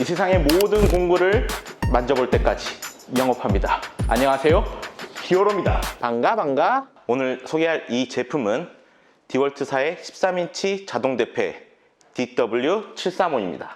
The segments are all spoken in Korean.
이 세상의 모든 공구를 만져볼 때까지 영업합니다. 안녕하세요. 히어로입니다. 반가 반가. 오늘 소개할 이 제품은 디월트사의 13인치 자동 대패 DW735입니다.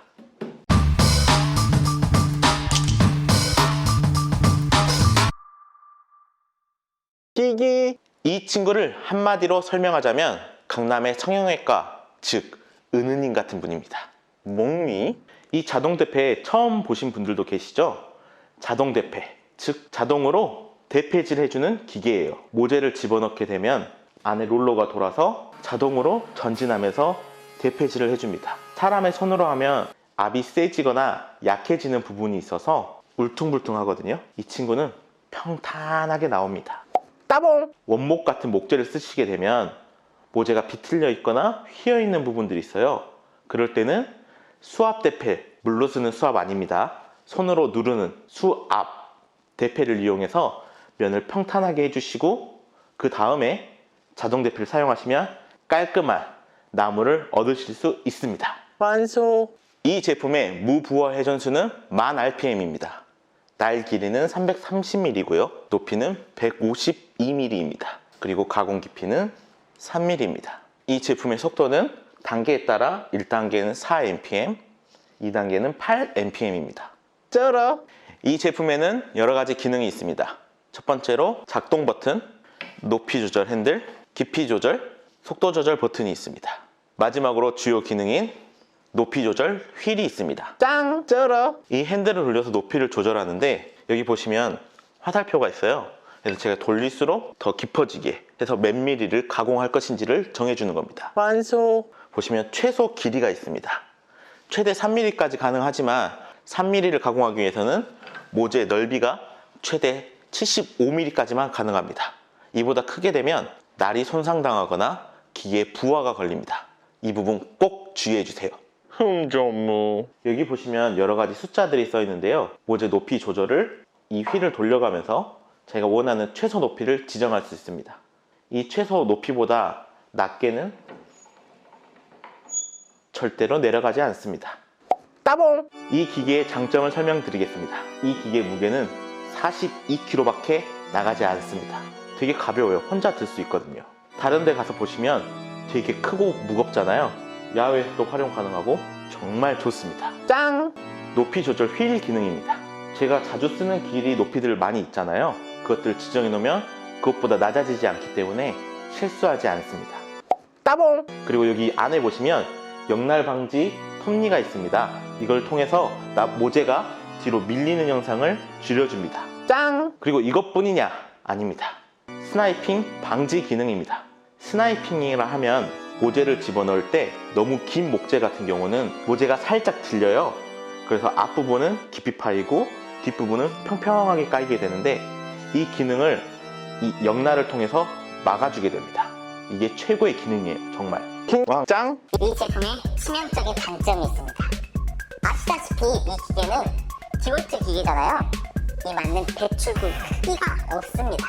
끼기 이 친구를 한마디로 설명하자면 강남의 성형외과 즉 은은님 같은 분입니다. 목미 이 자동 대패 처음 보신 분들도 계시죠? 자동 대패 즉 자동으로 대패질 해주는 기계예요. 모재를 집어넣게 되면 안에 롤러가 돌아서 자동으로 전진하면서 대패질을 해줍니다. 사람의 손으로 하면 압이 세지거나 약해지는 부분이 있어서 울퉁불퉁 하거든요. 이 친구는 평탄하게 나옵니다. 따봉! 원목 같은 목재를 쓰시게 되면 모재가 비틀려 있거나 휘어 있는 부분들이 있어요. 그럴 때는 수압 대패, 물로 쓰는 수압 아닙니다. 손으로 누르는 수압 대패를 이용해서 면을 평탄하게 해주시고 그 다음에 자동 대패를 사용하시면 깔끔한 나무를 얻으실 수 있습니다. 완소! 이 제품의 무부하 회전수는 1000rpm입니다. 날 길이는 330mm고요. 높이는 152mm입니다. 그리고 가공 깊이는 3mm입니다. 이 제품의 속도는 단계에 따라 1단계는 4npm, 2단계는 8npm입니다. 쩔어! 이 제품에는 여러 가지 기능이 있습니다. 첫 번째로 작동 버튼, 높이 조절 핸들, 깊이 조절, 속도 조절 버튼이 있습니다. 마지막으로 주요 기능인 높이 조절 휠이 있습니다. 짱! 쩔어! 이 핸들을 돌려서 높이를 조절하는데 여기 보시면 화살표가 있어요. 그래서 제가 돌릴수록 더 깊어지게 해서 몇 미리를 가공할 것인지를 정해주는 겁니다. 완소! 보시면 최소 길이가 있습니다. 최대 3mm까지 가능하지만 3mm를 가공하기 위해서는 모재의 넓이가 최대 75mm까지만 가능합니다. 이보다 크게 되면 날이 손상당하거나 기계에 부하가 걸립니다. 이 부분 꼭 주의해 주세요. 흠좀무 여기 보시면 여러 가지 숫자들이 써 있는데요. 모재 높이 조절을 이 휠을 돌려가면서 제가 원하는 최소 높이를 지정할 수 있습니다. 이 최소 높이보다 낮게는 절대로 내려가지 않습니다. 따봉! 이 기계의 장점을 설명드리겠습니다. 이 기계 무게는 42kg밖에 나가지 않습니다. 되게 가벼워요. 혼자 들 수 있거든요. 다른 데 가서 보시면 되게 크고 무겁잖아요. 야외에서도 활용 가능하고 정말 좋습니다. 짱! 높이 조절 휠 기능입니다. 제가 자주 쓰는 길이 높이들 많이 있잖아요. 그것들을 지정해 놓으면 그것보다 낮아지지 않기 때문에 실수하지 않습니다. 따봉! 그리고 여기 안에 보시면 역날 방지 톱니가 있습니다. 이걸 통해서 나 모재가 뒤로 밀리는 현상을 줄여줍니다. 짱! 그리고 이것뿐이냐? 아닙니다. 스나이핑 방지 기능입니다. 스나이핑이라 하면 모재를 집어넣을 때 너무 긴 목재 같은 경우는 모재가 살짝 들려요. 그래서 앞부분은 깊이 파이고 뒷부분은 평평하게 까이게 되는데 이 기능을 이 역날을 통해서 막아주게 됩니다. 이게 최고의 기능이에요, 정말. 짱! 이 제품의 치명적인 단점이 있습니다. 아시다시피 이 기계는 디볼트 기계잖아요. 이 맞는 배출구 크기가 없습니다.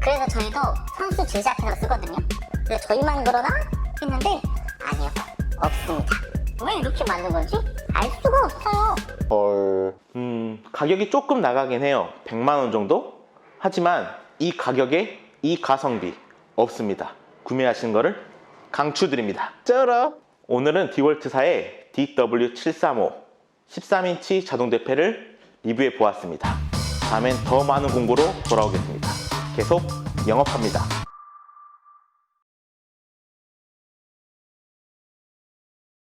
그래서 저희도 선수 제작해서 쓰거든요. 그래서 저희만 그러나 했는데 아니요, 없습니다. 왜 이렇게 만든 건지 알 수가 없어요. 헐. 음, 가격이 조금 나가긴 해요. 100만 원 정도? 하지만 이 가격에 이 가성비 없습니다. 구매하시는 거를 강추드립니다. 쩔어! 오늘은 디월트사의 DW735 13인치 자동 대패를 리뷰해 보았습니다. 다음엔 더 많은 공부로 돌아오겠습니다. 계속 영업합니다.